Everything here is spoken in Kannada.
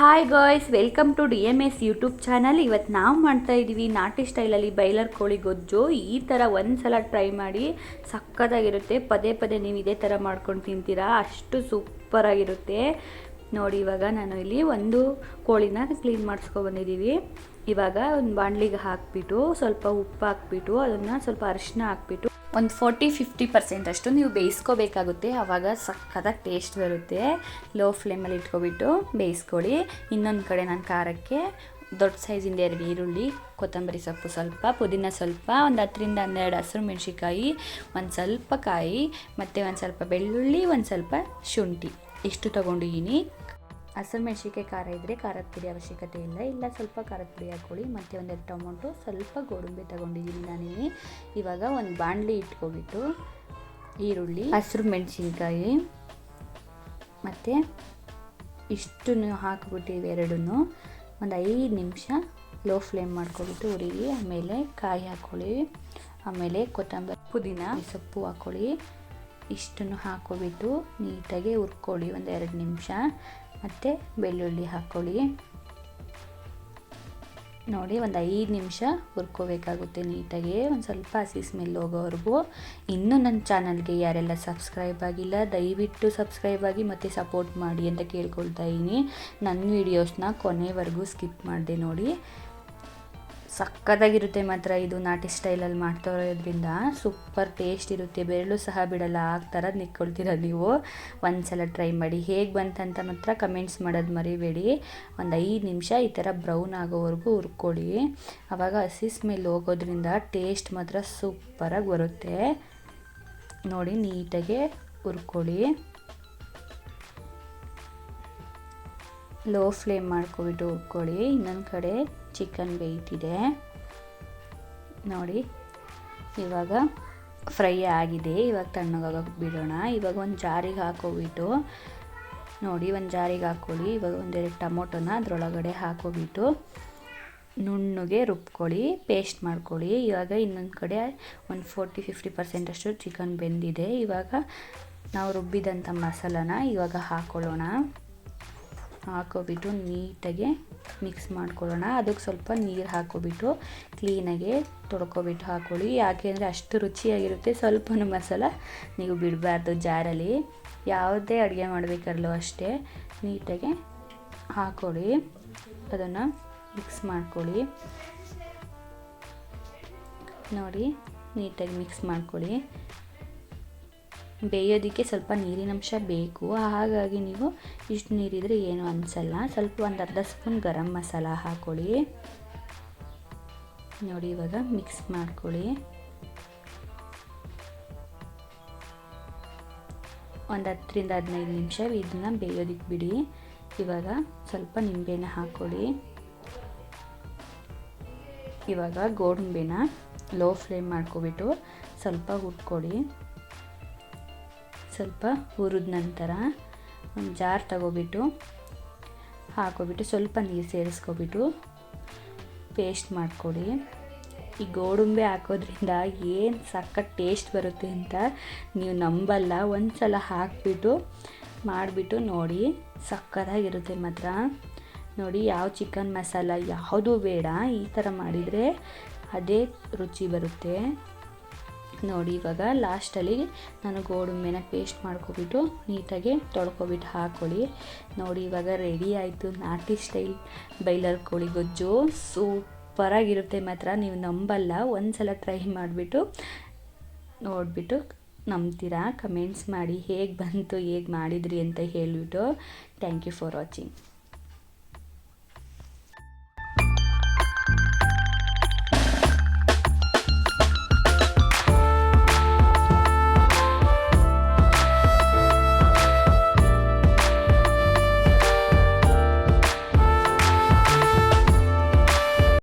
Hi guys welcome to D M S YouTube channel ಇವತ್ತು ನಾವು ಮಾಡ್ತಾ ಇದ್ದೀವಿ ನಾಟಿ ಸ್ಟೈಲಲ್ಲಿ ಬೈಲರ್ ಕೋಳಿ ಗೊಜ್ಜು. ಈ ಥರ ಒಂದು ಸಲ ಟ್ರೈ ಮಾಡಿ ಸಕ್ಕತ್ತಾಗಿರುತ್ತೆ. ಪದೇ ಪದೇ ನೀವು ಇದೇ ಥರ ಮಾಡ್ಕೊಂಡು ತಿಂತೀರಾ. ಅಷ್ಟು ಸೂಪರಾಗಿರುತ್ತೆ ನೋಡಿ, ಇವಾಗ ನಾನು ಇಲ್ಲಿ ಒಂದು ಕೋಳಿನ ಕ್ಲೀನ್ ಮಾಡಿಸ್ಕೊಬಂದಿದ್ದೀವಿ ಇವಾಗ ಒಂದು ಬಾಣಲಿಗೆ ಹಾಕ್ಬಿಟ್ಟು ಸ್ವಲ್ಪ ಉಪ್ಪು ಹಾಕ್ಬಿಟ್ಟು ಅದನ್ನು ಸ್ವಲ್ಪ ಅರಿಶಿನ ಹಾಕ್ಬಿಟ್ಟು ಒಂದು ಫೋರ್ಟಿ ಫಿಫ್ಟಿ ಪರ್ಸೆಂಟ್ ಅಷ್ಟು ನೀವು ಬೇಯಿಸ್ಕೋಬೇಕಾಗುತ್ತೆ. ಆವಾಗ ಸಖತ್ತಾಗಿ ಟೇಸ್ಟ್ ಬರುತ್ತೆ. ಲೋ ಫ್ಲೇಮಲ್ಲಿ ಇಟ್ಕೊಬಿಟ್ಟು ಬೇಯಿಸ್ಕೊಳ್ಳಿ. ಇನ್ನೊಂದು ಕಡೆ ನಾನು ಖಾರಕ್ಕೆ ದೊಡ್ಡ ಸೈಜಿಂದ ಎರಡು ಈರುಳ್ಳಿ, ಕೊತ್ತಂಬರಿ ಸೊಪ್ಪು ಸ್ವಲ್ಪ, ಪುದೀನ ಸ್ವಲ್ಪ, ಒಂದು ಹತ್ತರಿಂದ ಹನ್ನೆರಡು ಹಸಿರು ಮೆಣಸಿಕಾಯಿ ಒಂದು ಸ್ವಲ್ಪ ಕಾಯಿ, ಮತ್ತು ಒಂದು ಸ್ವಲ್ಪ ಬೆಳ್ಳುಳ್ಳಿ, ಒಂದು ಸ್ವಲ್ಪ ಶುಂಠಿ. ಇಷ್ಟು ತೊಗೊಂಡಿದ್ದೀನಿ ಹಸಿರು ಮೆಣಸಿಕಾಯಿ ಖಾರ ಇದ್ದರೆ ಖಾರದ ಪುಡಿ ಅವಶ್ಯಕತೆ ಇಲ್ಲ. ಇಲ್ಲ, ಸ್ವಲ್ಪ ಖಾರದ ಪುಡಿ ಹಾಕ್ಕೊಳ್ಳಿ. ಮತ್ತು ಒಂದೆರಡು ಟೊಮೊಟೊ, ಸ್ವಲ್ಪ ಗೋಡಂಬಿ ತಗೊಂಡಿದ್ದೀನಿ ನಾನಿಲ್ಲಿ. ಇವಾಗ ಒಂದು ಬಾಣಲಿ ಇಟ್ಕೊಬಿಟ್ಟು ಈರುಳ್ಳಿ, ಹಸಿರು ಮೆಣಸಿನ್ಕಾಯಿ, ಮತ್ತು ಇಷ್ಟನ್ನು ಹಾಕ್ಬಿಟ್ಟು ಎರಡೂ ಒಂದು ಐದು ನಿಮಿಷ ಲೋ ಫ್ಲೇಮ್ ಮಾಡ್ಕೊಬಿಟ್ಟು ಉರಿಗಿ ಆಮೇಲೆ ಕಾಯಿ ಹಾಕ್ಕೊಳ್ಳಿ. ಆಮೇಲೆ ಕೊತ್ತಂಬರಿ, ಪುದೀನ, ಸೊಪ್ಪು ಹಾಕ್ಕೊಳ್ಳಿ. ಇಷ್ಟನ್ನು ಹಾಕ್ಕೊಬಿಟ್ಟು ನೀಟಾಗಿ ಹುರ್ಕೊಳ್ಳಿ. ಒಂದು ಎರಡು ನಿಮಿಷ. ಮತ್ತು ಬೆಳ್ಳುಳ್ಳಿ ಹಾಕ್ಕೊಳ್ಳಿ ನೋಡಿ, ಒಂದು ಐದು ನಿಮಿಷ ಹುರ್ಕೋಬೇಕಾಗುತ್ತೆ ನೀಟಾಗಿ. ಒಂದು ಸ್ವಲ್ಪ ಹಸಿ ಸ್ಮೆಲ್ ಹೋಗೋವರೆಗೂ. ಇನ್ನೂ ನನ್ನ ಚಾನಲ್ಗೆ ಯಾರೆಲ್ಲ ಸಬ್ಸ್ಕ್ರೈಬ್ ಆಗಿಲ್ಲ, ದಯವಿಟ್ಟು ಸಬ್ಸ್ಕ್ರೈಬ್ ಆಗಿ ಮತ್ತು ಸಪೋರ್ಟ್ ಮಾಡಿ ಅಂತ ಕೇಳ್ಕೊಳ್ತಾ ಇದ್ದೀನಿ. ನನ್ನ ವೀಡಿಯೋಸ್ನ ಕೊನೆವರೆಗೂ ಸ್ಕಿಪ್ ಮಾಡಿದೆ ನೋಡಿ. ಸಕ್ಕತ್ತಾಗಿರುತ್ತೆ ಮಾತ್ರ ಇದು ನಾಟಿ ಸ್ಟೈಲಲ್ಲಿ ಮಾಡ್ತಾ ಇರೋದ್ರಿಂದ ಸೂಪರ್ ಟೇಸ್ಟ್ ಇರುತ್ತೆ. ಬೆರಳು ಸಹ ಬಿಡಲ್ಲ. ಆ ಥರ ನಿಕ್ಕೊಳ್ತೀರ ನೀವು? ಒಂದು ಸಲ ಟ್ರೈ ಮಾಡಿ. ಹೇಗೆ ಬಂತಂತ ಮಾತ್ರ ಕಮೆಂಟ್ಸ್ ಮಾಡೋದು ಮರಿಬೇಡಿ. ಒಂದು ಐದು ನಿಮಿಷ ಈ ಥರ ಬ್ರೌನ್ ಆಗೋವರೆಗೂ ಹುರ್ಕೊಳ್ಳಿ. ಆವಾಗ ಹಸಿ ಸ್ಮೆಲ್ ಹೋಗೋದ್ರಿಂದ ಟೇಸ್ಟ್ ಮಾತ್ರ ಸೂಪರಾಗಿ ಬರುತ್ತೆ. ನೋಡಿ, ನೀಟಾಗೆ ಹುರ್ಕೊಳ್ಳಿ. ಲೋ ಫ್ಲೇಮ್ ಮಾಡ್ಕೊಬಿಟ್ಟು ಉಟ್ಕೊಳ್ಳಿ ಇನ್ನೊಂದು ಕಡೆ ಚಿಕನ್ ಬೇಯ್ತಿದೆ ನೋಡಿ, ಇವಾಗ ಫ್ರೈ ಆಗಿದೆ. ಇವಾಗ ತಣ್ಣಗಾಗೋಕೆ ಬಿಡೋಣ. ಇವಾಗ ಒಂದು ಜಾರಿಗೆ ಹಾಕೋಬಿಟ್ಟು, ನೋಡಿ, ಒಂದು ಜಾರಿಗೆ ಹಾಕ್ಕೊಳ್ಳಿ ಇವಾಗ ಒಂದೆರಡು ಟೊಮೊಟೊನ ಅದರೊಳಗಡೆ ಹಾಕೋಬಿಟ್ಟು ನುಣ್ಣಗೆ ರುಬ್ಕೊಳ್ಳಿ ಪೇಸ್ಟ್ ಮಾಡ್ಕೊಳ್ಳಿ. ಇವಾಗ ಇನ್ನೊಂದು ಕಡೆ ಒಂದು ಫೋರ್ಟಿ ಫಿಫ್ಟಿ ಪರ್ಸೆಂಟಷ್ಟು ಚಿಕನ್ ಬೆಂದಿದೆ. ಇವಾಗ ನಾವು ರುಬ್ಬಿದಂಥ ಮಸಾಲನ ಇವಾಗ ಹಾಕ್ಕೊಳ್ಳೋಣ ಹಾಕೋಬಿಟ್ಟು ನೀಟಾಗಿ ಮಿಕ್ಸ್ ಮಾಡ್ಕೊಳ್ಳೋಣ. ಅದಕ್ಕೆ ಸ್ವಲ್ಪ ನೀರು ಹಾಕೋಬಿಟ್ಟು ಕ್ಲೀನಾಗಿ ತೊಳ್ಕೊಬಿಟ್ಟು ಹಾಕ್ಕೊಳ್ಳಿ ಯಾಕೆಂದರೆ ಅಷ್ಟು ರುಚಿಯಾಗಿರುತ್ತೆ. ಸ್ವಲ್ಪನೂ ಮಸಾಲ ನೀವು ಬಿಡಬಾರ್ದು ಜಾರಲ್ಲಿ. ಯಾವುದೇ ಅಡುಗೆ ಮಾಡಬೇಕಾದ್ರೂ ಅಷ್ಟೇ ನೀಟಾಗಿ ಹಾಕೊಳ್ಳಿ. ಅದನ್ನು ಮಿಕ್ಸ್ ಮಾಡ್ಕೊಳ್ಳಿ. ನೋಡಿ, ನೀಟಾಗಿ ಮಿಕ್ಸ್ ಮಾಡ್ಕೊಳ್ಳಿ. ಬೇಯೋದಕ್ಕೆ ಸ್ವಲ್ಪ ನೀರಿನಂಶ ಬೇಕು. ಹಾಗಾಗಿ ನೀವು ಇಷ್ಟು ನೀರಿದ್ರೆ ಏನು ಅನಿಸಲ್ಲ. ಸ್ವಲ್ಪ ಒಂದು ಅರ್ಧ ಸ್ಪೂನ್ ಗರಂ ಮಸಾಲ ಹಾಕ್ಕೊಳ್ಳಿ ನೋಡಿ ಇವಾಗ ಮಿಕ್ಸ್ ಮಾಡ್ಕೊಳ್ಳಿ. ಒಂದು ಹತ್ತರಿಂದ ಹದಿನೈದು ನಿಮಿಷ ಇದನ್ನ ಬೇಯೋದಕ್ಕೆ ಬಿಡಿ. ಇವಾಗ ಸ್ವಲ್ಪ ನಿಂಬೆನ ಹಾಕ್ಕೊಳ್ಳಿ ಇವಾಗ ಗೋಡಂಬಿನ ಲೋ ಫ್ಲೇಮ್ ಮಾಡ್ಕೊಬಿಟ್ಟು ಸ್ವಲ್ಪ ಹುಟ್ಕೊಳ್ಳಿ ಸ್ವಲ್ಪ ಹುರಿದ ನಂತರ ಒಂದು ಜಾರ್ ತಗೋಬಿಟ್ಟು ಹಾಕೋಬಿಟ್ಟು ಸ್ವಲ್ಪ ನೀರು ಸೇರಿಸ್ಕೊಬಿಟ್ಟು ಪೇಸ್ಟ್ ಮಾಡಿಕೊಡಿ. ಈ ಗೋಡಂಬಿ ಹಾಕೋದ್ರಿಂದ ಏನು ಸಖತ್ ಟೇಸ್ಟ್ ಬರುತ್ತೆ ಅಂತ ನೀವು ನಂಬಲ್ಲ. ಒಂದು ಸಲ ಹಾಕಿಬಿಟ್ಟು ಮಾಡಿಬಿಟ್ಟು ನೋಡಿ ಸಕ್ಕತ್ತಾಗಿರುತ್ತೆ ಮಾತ್ರ. ನೋಡಿ, ಯಾವ ಚಿಕನ್ ಮಸಾಲ ಯಾವುದೂ ಬೇಡ. ಈ ಥರ ಮಾಡಿದರೆ ಅದೇ ರುಚಿ ಬರುತ್ತೆ. ನೋಡಿ ಇವಾಗ ಲಾಸ್ಟಲ್ಲಿ ನಾನು ಗೋಡಂಬಿನ ಪೇಸ್ಟ್ ಮಾಡ್ಕೊಬಿಟ್ಟು ನೀಟಾಗಿ ತೊಳ್ಕೊಬಿಟ್ಟು ಹಾಕ್ಕೊಳ್ಳಿ ನೋಡಿ ಇವಾಗ ರೆಡಿ ಆಯಿತು. ನಾಟಿ ಸ್ಟೈಲ್ ಬೈಲರ್ ಕೋಳಿ ಗೊಜ್ಜು ಸೂಪರಾಗಿರುತ್ತೆ ಮಾತ್ರ. ನೀವು ನಂಬಲ್ಲ. ಒಂದು ಸಲ ಟ್ರೈ ಮಾಡಿಬಿಟ್ಟು ನೋಡಿಬಿಟ್ಟು ನಂಬ್ತೀರಾ? ಕಮೆಂಟ್ಸ್ ಮಾಡಿ ಹೇಗೆ ಬಂತು, ಹೇಗೆ ಮಾಡಿದ್ರಿ ಅಂತ ಹೇಳಿಬಿಟ್ಟು. Thank you for watching